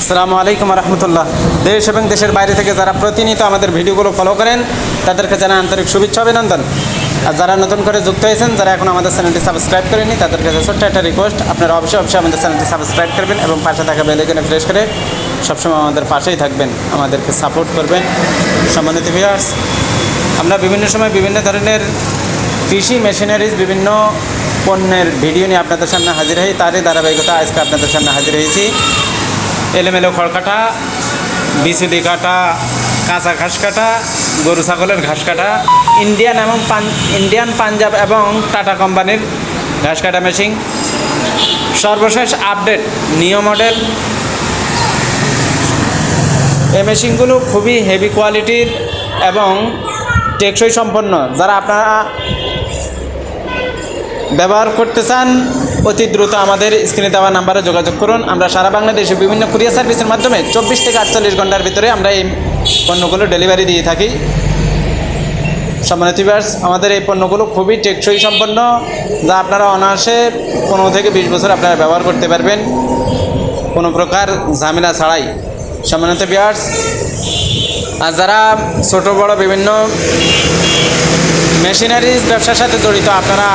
আসসালামু আলাইকুম রহমতুল্লাহ দেশ এবং দেশের বাইরে থেকে যারা প্রতিনিয়ত আমাদের ভিডিওগুলো ফলো করেন, তাদেরকে জানাই আন্তরিক শুভেচ্ছা, অভিনন্দন। আর যারা নতুন করে যুক্ত হয়েছেন, যারা এখন আমাদের চ্যানেলটি সাবস্ক্রাইব করেনি তাদের কাছে ছোট্ট একটা রিকোয়েস্ট আপনারা অবশ্যই অবশ্যই আমাদের চ্যানেলটি সাবস্ক্রাইব করবেন এবং পাশে থাকা বেলাইকনে প্রেস করে সবসময় আমাদের পাশেই থাকবেন, আমাদেরকে সাপোর্ট করবেন। সম্মানিত ভিউয়ার্স আমরা বিভিন্ন সময় বিভিন্ন ধরনের কৃষি মেশিনারিজ বিভিন্ন পণ্যের ভিডিও নিয়ে আপনাদের সামনে হাজির হই। তারই ধারাবাহিকতা আজকে আপনাদের সামনে হাজির হয়েছি। এলোমেলো খড় কাটা বিচুলি কাটা, কাঁচা ঘাস কাটা, গরু ছাগলের ঘাস কাটা ইন্ডিয়ান এবং ইন্ডিয়ান পাঞ্জাব এবং টাটা কোম্পানির ঘাস কাটা মেশিন সর্বশেষ আপডেট নিও মডেল এই মেশিনগুলো খুবই হেভি কোয়ালিটির এবং টেকসই সম্পন্ন। যারা আপনারা ব্যবহার করতে চান অতি দ্রুত আমাদের স্ক্রিনে দেওয়া নাম্বারে যোগাযোগ করুন। আমরা সারা বাংলাদেশে বিভিন্ন কুরিয়ার সার্ভিসের মাধ্যমে চব্বিশ থেকে আটচল্লিশ ঘণ্টার ভিতরে আমরা এই পণ্যগুলো ডেলিভারি দিয়ে থাকি। সম্মানিত ভিউয়ার্স আমাদের এই পণ্যগুলো খুবই টেকসই সম্পন্ন, যা আপনারা অনায়াসে পনেরো থেকে বিশ বছর আপনারা ব্যবহার করতে পারবেন। কোনো প্রকার ঝামেলা ছাড়াই। সম্মানিত ভিউয়ার্স আর যারা ছোট, বড় বিভিন্ন মেশিনারিজ ব্যবসার সাথে জড়িত, আপনারা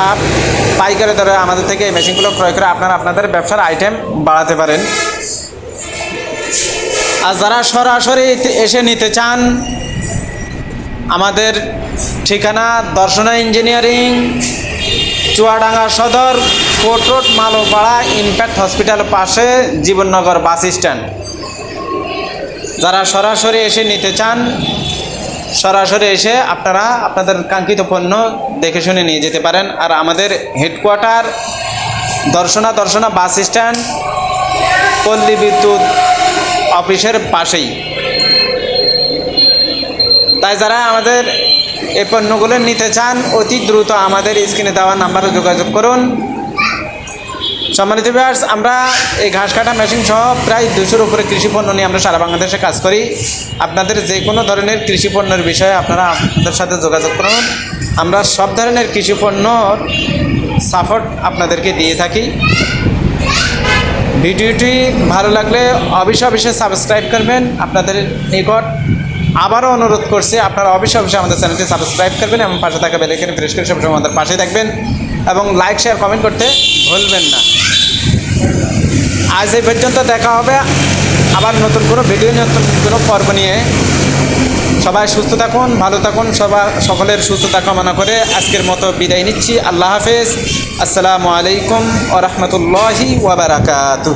পাইকারি দরে আমাদের থেকে এই মেশিনগুলো ক্রয় করে আপনারা আপনাদের ব্যবসার আইটেম বাড়াতে পারেন। আর যারা সরাসরি এসে নিতে চান, আমাদের ঠিকানা দর্শনা ইঞ্জিনিয়ারিং, চুয়াডাঙ্গা সদর court road Malopara, impact hospital পাশে জীবননগর বাস স্ট্যান্ড। যারা সরাসরি এসে নিতে চান, সরাসরি এসে আপনারা আপনাদের কাঙ্ক্ষিত পণ্য দেখে শুনে নিয়ে যেতে পারেন। আর আমাদের headquarter, Darshana Darshana bus stand, পল্লী বিদ্যুৎ অফিসের পাশেই। তাই যারা আমাদের এই পণ্যগুলো নিতে চান, অতি দ্রুত আমাদের স্ক্রিনে দেওয়া নাম্বারে যোগাযোগ করুন। সম্মানিত ভিউয়ার্স আমরা এই ঘাস কাটা মেশিন সহ প্রায় দুশোর উপরে কৃষি পণ্য নিয়ে আমরা সারা বাংলাদেশে কাজ করি। আপনাদের যে কোনো ধরনের কৃষি পণ্যের বিষয়ে আপনারা আমাদের সাথে যোগাযোগ করুন। আমরা সব ধরনের কৃষি পণ্যর সাপোর্ট আপনাদেরকে দিয়ে থাকি। ভিডিওটি ভালো লাগলে অবশ্যই অবশ্যই সাবস্ক্রাইব করবেন। আপনাদের নিকট আবারও অনুরোধ করছি, আপনারা অবশ্যই অবশ্যই আমাদের চ্যানেলটি সাবস্ক্রাইব করবেন এবং পাশে থাকা বেলাইকেন প্রেস করে সবসময় আমাদের পাশে থাকবেন। এবং লাইক শেয়ার কমেন্ট করতে ভুলবেন না। আজ এই পর্যন্ত দেখা হবে। আবার নতুন কোনো ভিডিও নতুন কোনো পর্ব নিয়ে। সবাই সুস্থ থাকুন, ভালো থাকুন সবার সকলের সুস্থতা কামনা করে আজকের মতো বিদায় নিচ্ছি। আল্লাহ হাফেজ। আসসালামু আলাইকুম ও রহমতুল্লাহি ওবরাকাতু